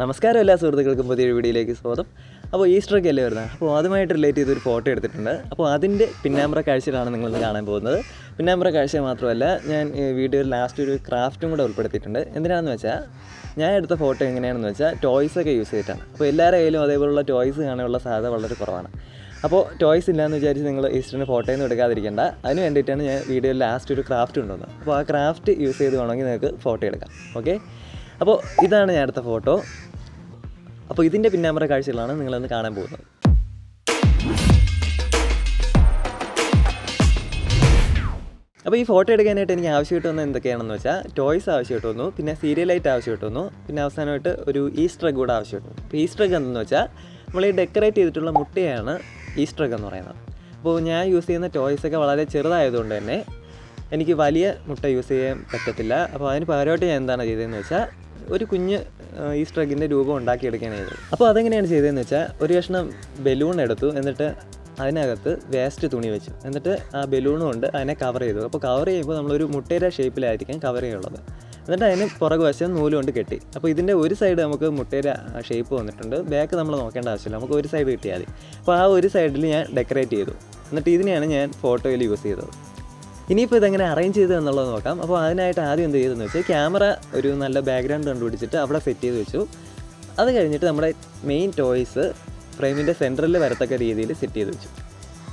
നമസ്കാരം എല്ലാ സുഹൃത്തുക്കൾക്കും പുതിയൊരു വീഡിയോയിലേക്ക് സ്വാഗതം. അപ്പോൾ ഈസ്റ്ററൊക്കെ അല്ലേ വരുന്നത്? അപ്പോൾ അതുമായിട്ട് റിലേറ്റ് ചെയ്തൊരു ഫോട്ടോ എടുത്തിട്ടുണ്ട്. അപ്പോൾ അതിന്റെ പിന്നാമ്പ്ര കാഴ്ചയിലാണ് നിങ്ങളിന്ന് കാണാൻ പോകുന്നത്. പിന്നാമ്പ്ര കാഴ്ച മാത്രമല്ല ഞാൻ വീഡിയോയിൽ ലാസ്റ്റ് ഒരു ക്രാഫ്റ്റും കൂടെ ഉൾപ്പെടുത്തിയിട്ടുണ്ട്. എന്തിനാണെന്ന് വെച്ചാൽ ഞാൻ എടുത്ത ഫോട്ടോ എങ്ങനെയാണെന്ന് വെച്ചാൽ ടോയ്സൊക്കെ യൂസ് ചെയ്തിട്ടാണ്. അപ്പോൾ എല്ലാവരുടെ കയ്യിലും അതേപോലുള്ള ടോയ്സ് കാണാനുള്ള സാധ്യത വളരെ കുറവാണ്. അപ്പോൾ ടോയ്സ് ഇല്ലയെന്ന് വിചാരിച്ച് നിങ്ങൾ ഈസ്റ്ററിന് ഫോട്ടോയൊന്നും എടുക്കാതിരിക്കേണ്ട. അതിന് വേണ്ടിയിട്ടാണ് ഞാൻ വീഡിയോയിൽ ലാസ്റ്റ് ഒരു ക്രാഫ്റ്റ് കൊണ്ടുവന്നത് അപ്പോൾ ആ ക്രാഫ്റ്റ് യൂസ് ചെയ്ത് വേണമെങ്കിൽ നിങ്ങൾക്ക് ഫോട്ടോ എടുക്കാം. ഓക്കെ അപ്പോൾ ഇതാണ് ഞാൻ എടുത്ത ഫോട്ടോ അപ്പോൾ ഇതിന്റെ പിന്നാമ്പറ കാഴ്ചകളാണ് നിങ്ങളെന്ന് കാണാൻ പോകുന്നത്. അപ്പോൾ ഈ ഫോട്ടോ എടുക്കാനായിട്ട് എനിക്ക് ആവശ്യമായിട്ട് വന്നത് എന്തൊക്കെയാണെന്ന് വെച്ചാൽ ടോയ്സ് ആവശ്യമായിട്ട് വന്നു പിന്നെ സീരിയൽ ലൈറ്റ് ആവശ്യമായിട്ട് വന്നു പിന്നെ അവസാനമായിട്ട് ഒരു ഈസ്റ്റർ എഗ് കൂടെ ആവശ്യമായിട്ട് വന്നു. അപ്പോൾ ഈസ്റ്റർ എഗ് എന്തെന്ന് വെച്ചാൽ നമ്മൾ ഈ ഡെക്കറേറ്റ് ചെയ്തിട്ടുള്ള മുട്ടയാണ് ഈസ്റ്റർ എഗ് എന്ന് പറയുന്നത്. അപ്പോൾ ഞാൻ യൂസ് ചെയ്യുന്ന ടോയ്സ് ഒക്കെ വളരെ ചെറുതായതുകൊണ്ട് തന്നെ എനിക്ക് വലിയ മുട്ട യൂസ് ചെയ്യാൻ പറ്റത്തില്ല. അപ്പോൾ അതിന് പകരമായിട്ട് ഞാൻ എന്താണ് ചെയ്തതെന്ന് വെച്ചാൽ ഒരു കുഞ്ഞ് ആ, സ്ട്രഗിന്റെ രൂപം ഉണ്ടാക്കിയെടുക്കുകയാണ് ചെയ്തത് അപ്പോൾ അതെങ്ങനെയാണ് ചെയ്തതെന്ന് വെച്ചാൽ ഒരു കഷ്ണം ബലൂൺ എടുത്തു എന്നിട്ട് അതിനകത്ത് വേസ്റ്റ് തുണി വെച്ചു. എന്നിട്ട് ആ ബലൂൺ കൊണ്ട് അതിനെ കവർ ചെയ്തു. അപ്പോൾ കവർ ചെയ്യുമ്പോൾ നമ്മളൊരു മുട്ടയുടെ ഷേപ്പിലായിരിക്കും കവർ ചെയ്യുള്ളത്. എന്നിട്ട് അതിന് പുറകു വശം നൂൽ കൊണ്ട് കെട്ടി. അപ്പോൾ ഇതിന്റെ ഒരു സൈഡ് നമുക്ക് മുട്ടയുടെ ഷേപ്പ് വന്നിട്ടുണ്ട്. ബാക്ക് നമ്മൾ നോക്കേണ്ട ആവശ്യമില്ല. നമുക്ക് ഒരു സൈഡ് കിട്ടിയാൽ മതി. അപ്പോൾ ആ ഒരു സൈഡിൽ ഞാൻ ഡെക്കറേറ്റ് ചെയ്തു. എന്നിട്ട് ഇതിനെയാണ് ഞാൻ ഫോട്ടോയിൽ യൂസ് ചെയ്തത്. ഇനിയിപ്പോൾ ഇതെങ്ങനെ അറേഞ്ച് ചെയ്തു എന്നുള്ളത് നോക്കാം. അപ്പോൾ അതിനായിട്ട് ആദ്യം എന്ത് ചെയ്തെന്ന് വെച്ചാൽ ക്യാമറ ഒരു നല്ല ബാക്ക്ഗ്രൗണ്ട് കണ്ടുപിടിച്ചിട്ട് അവിടെ സെറ്റ് ചെയ്ത് വെച്ചു. അത് കഴിഞ്ഞിട്ട് നമ്മുടെ മെയിൻ ടോയ്സ് ഫ്രെയിമിന്റെ സെന്ററിൽ വരത്തക്ക രീതിയിൽ സെറ്റ് ചെയ്ത് വെച്ചു.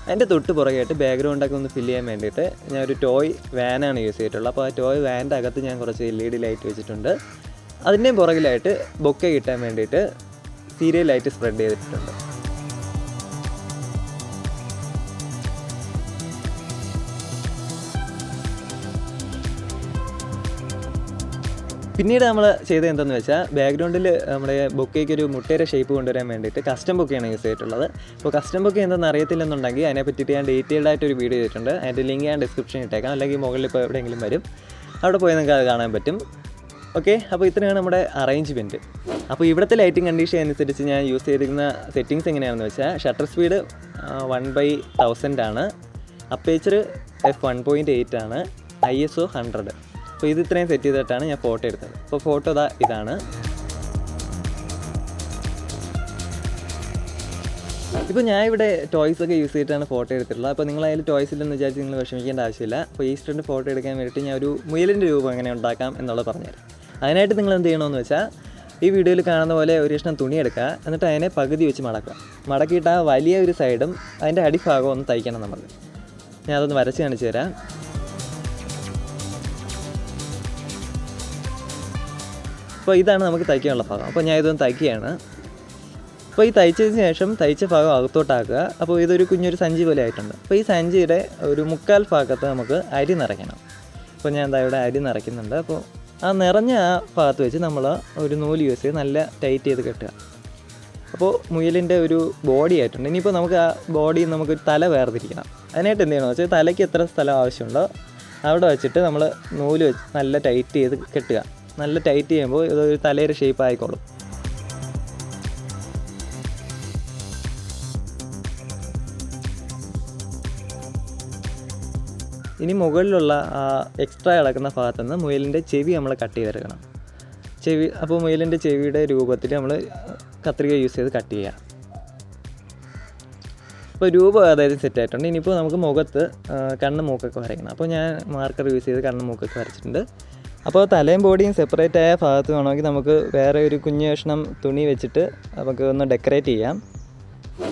അതിന്റെ തൊട്ട് പുറകെയായിട്ട് ബാക്ക്ഗ്രൗണ്ടൊക്കെ ഒന്ന് ഫില്ല് ചെയ്യാൻ വേണ്ടിയിട്ട് ഞാൻ ഒരു ടോയ് വാനാണ് യൂസ് ചെയ്തിട്ടുള്ളത്. അപ്പോൾ ആ ടോയ് വാന്റെ അകത്ത് ഞാൻ കുറച്ച് എൽ ഇ ഡി ലൈറ്റ് വെച്ചിട്ടുണ്ട്. അതിന്റെയും പുറകിലായിട്ട് ബൊക്കെ കിട്ടാൻ വേണ്ടിയിട്ട് സീരിയൽ ലൈറ്റ് സ്പ്രെഡ് ചെയ്തിട്ടുണ്ട്. പിന്നീട് നമ്മൾ ചെയ്തത് എന്തെന്ന് വെച്ചാൽ ബാക്ക്ഗ്രൗണ്ടിൽ നമ്മുടെ ബൊക്കേക്ക് ഒരു മുട്ടയുടെ ഷേപ്പ് കൊണ്ടുവരാൻ വേണ്ടിയിട്ട് കസ്റ്റം ബൊക്കെയാണ് യൂസ് ചെയ്തിട്ടുള്ളത്. അപ്പോൾ കസ്റ്റം ബൊക്കെ എന്തെന്ന് അറിയത്തില്ലെന്നുണ്ടെങ്കിൽ അതിനെ പറ്റിയിട്ട് ഞാൻ ഡീറ്റെയിൽഡ് ആയിട്ട് ഒരു വീഡിയോ ചെയ്തിട്ടുണ്ട് അതിന്റെ ലിങ്ക് ഞാൻ ഡിസ്ക്രിപ്ഷനിൽ ഇട്ടേക്കാം. അല്ലെങ്കിൽ മുകളിൽ ഇപ്പോൾ എവിടെയെങ്കിലും വരും. അവിടെ പോയി നിങ്ങൾക്ക് അത് കാണാൻ പറ്റും. ഓക്കെ അപ്പോൾ ഇത്രയാണ് നമ്മുടെ അറേഞ്ച്മെന്റ് അപ്പോൾ ഇവിടുത്തെ ലൈറ്റിംഗ് കണ്ടീഷൻ അനുസരിച്ച് ഞാൻ യൂസ് ചെയ്തിരിക്കുന്ന സെറ്റിങ്സ് എങ്ങനെയാണെന്ന് വെച്ചാൽ shutter speed one by thousand ആണ്. Aperture F one point eight ആണ്. ഐ എസ് ഒ ഹൺഡ്രഡ് അപ്പോൾ ഇത് ഇത്രയും സെറ്റ് ചെയ്തിട്ടാണ് ഞാൻ ഫോട്ടോ എടുത്തത്. അപ്പോൾ ഫോട്ടോ ഇതാ ഇതാണ്. ഇപ്പോൾ ഞാൻ ഇവിടെ ടോയ്സ് ഒക്കെ യൂസ് ചെയ്തിട്ടാണ് ഫോട്ടോ എടുത്തിട്ടുള്ളത്. അപ്പോൾ നിങ്ങൾ അതിൽ ടോയ്സ് ഇല്ലെന്ന് വിചാരിച്ച് നിങ്ങൾ വിഷമിക്കേണ്ട ആവശ്യമില്ല. അപ്പോൾ ഈസ്റ്ററിന്റെ ഫോട്ടോ എടുക്കാൻ വേണ്ടിയിട്ട് ഞാൻ ഒരു മുയലിന്റെ രൂപം എങ്ങനെ ഉണ്ടാക്കാം എന്നുള്ളത് പറഞ്ഞുതരാം. അതിനായിട്ട് നിങ്ങൾ എന്ത് ചെയ്യണമെന്ന് വെച്ചാൽ ഈ വീഡിയോയിൽ കാണുന്ന പോലെ ഒരു കഷ്ണം തുണി എടുക്കുക. എന്നിട്ട് അതിനെ പകുതി വെച്ച് മടക്കുക. മടക്കിയിട്ട് ആ വലിയ ഒരു സൈഡും അതിന്റെ അടിഭാഗം ഒന്ന് തയ്ക്കണം നമ്മൾ ഞാൻ അതൊന്ന് വരച്ച് കാണിച്ചു തരാം. അപ്പോൾ ഇതാണ് നമുക്ക് തയ്ക്കാനുള്ള ഭാഗം. അപ്പോൾ ഞാൻ ഇതൊന്ന് തയ്ക്കുകയാണ്. അപ്പോൾ ഈ തയ്ച്ചതിന് ശേഷം തയ്ച്ച ഭാഗം അകത്തോട്ടാക്കുക. അപ്പോൾ ഇതൊരു കുഞ്ഞൊരു സഞ്ചി പോലെ ആയിട്ടുണ്ട്. അപ്പോൾ ഈ സഞ്ചിയുടെ ഒരു മുക്കാൽ ഭാഗത്ത് നമുക്ക് അരി നിറയ്ക്കണം. അപ്പോൾ ഞാൻ എന്താ ഇവിടെ അരി നിറയ്ക്കുന്നുണ്ട്. അപ്പോൾ ആ നിറഞ്ഞ ആ ഭാഗത്ത് വെച്ച് നമ്മൾ ഒരു നൂൽ യൂസ് ചെയ്ത് നല്ല ടൈറ്റ് ചെയ്ത് കെട്ടുക. അപ്പോൾ മുയലിന്റെ ഒരു ബോഡി ആയിട്ടുണ്ട്. ഇനിയിപ്പോൾ നമുക്ക് ആ ബോഡി നമുക്ക് തല വേർതിരിക്കണം. അതിനായിട്ട് എന്ത് ചെയ്യണമെന്ന് വെച്ചാൽ തലയ്ക്ക് എത്ര സ്ഥലം ആവശ്യമുണ്ടോ അവിടെ വെച്ചിട്ട് നമ്മൾ നൂൽ വെച്ച് നല്ല ടൈറ്റ് ചെയ്ത് കെട്ടുക. നല്ല ടൈറ്റ് ചെയ്യുമ്പോൾ ഇതൊരു തലയുടെ ഷേപ്പ് ആയിക്കോളും. ഇനി മുകളിലുള്ള ആ എക്സ്ട്രാ കിടക്കുന്ന ഭാഗത്തു നിന്ന് മുയലിന്റെ ചെവി നമ്മൾ കട്ട് ചെയ്തെടുക്കണം. ചെവി അപ്പോൾ മുയലിന്റെ ചെവിയുടെ രൂപത്തിൽ നമ്മൾ കത്രിക യൂസ് ചെയ്ത് കട്ട് ചെയ്യാം. ഇപ്പോൾ രൂപം അതായത് സെറ്റ് ആയിട്ടുണ്ട്. ഇനിയിപ്പോൾ നമുക്ക് മുഖത്ത് കണ്ണ് മൂക്കൊക്കെ വരയ്ക്കണം. അപ്പോൾ ഞാൻ മാർക്കർ യൂസ് ചെയ്ത് കണ്ണ് മൂക്കൊക്കെ വരച്ചിട്ടുണ്ട്. അപ്പോൾ തലയും ബോഡിയും സെപ്പറേറ്റ് ആയ ഭാഗത്ത് വേണമെങ്കിൽ നമുക്ക് വേറെ ഒരു കുഞ്ഞ് കഷ്ണം തുണി വെച്ചിട്ട് നമുക്ക് ഒന്ന് ഡെക്കറേറ്റ് ചെയ്യാം.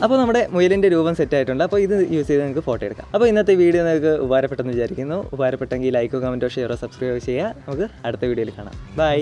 അപ്പോൾ നമ്മുടെ മുയലിന്റെ രൂപം സെറ്റ് ആയിട്ടുണ്ട്. അപ്പോൾ ഇത് യൂസ് ചെയ്ത് നിങ്ങൾക്ക് ഫോട്ടോ എടുക്കാം. അപ്പോൾ ഇന്നത്തെ വീഡിയോ നിങ്ങൾക്ക് ഉപകാരപ്പെട്ടെന്ന് വിചാരിക്കുന്നു. ഉപകാരപ്പെട്ടെങ്കിൽ ലൈക്കോ കമന്റോ ഷെയറോ സബ്സ്ക്രൈബ് ചെയ്യുക. നമുക്ക് അടുത്ത വീഡിയോയിൽ കാണാം. ബൈ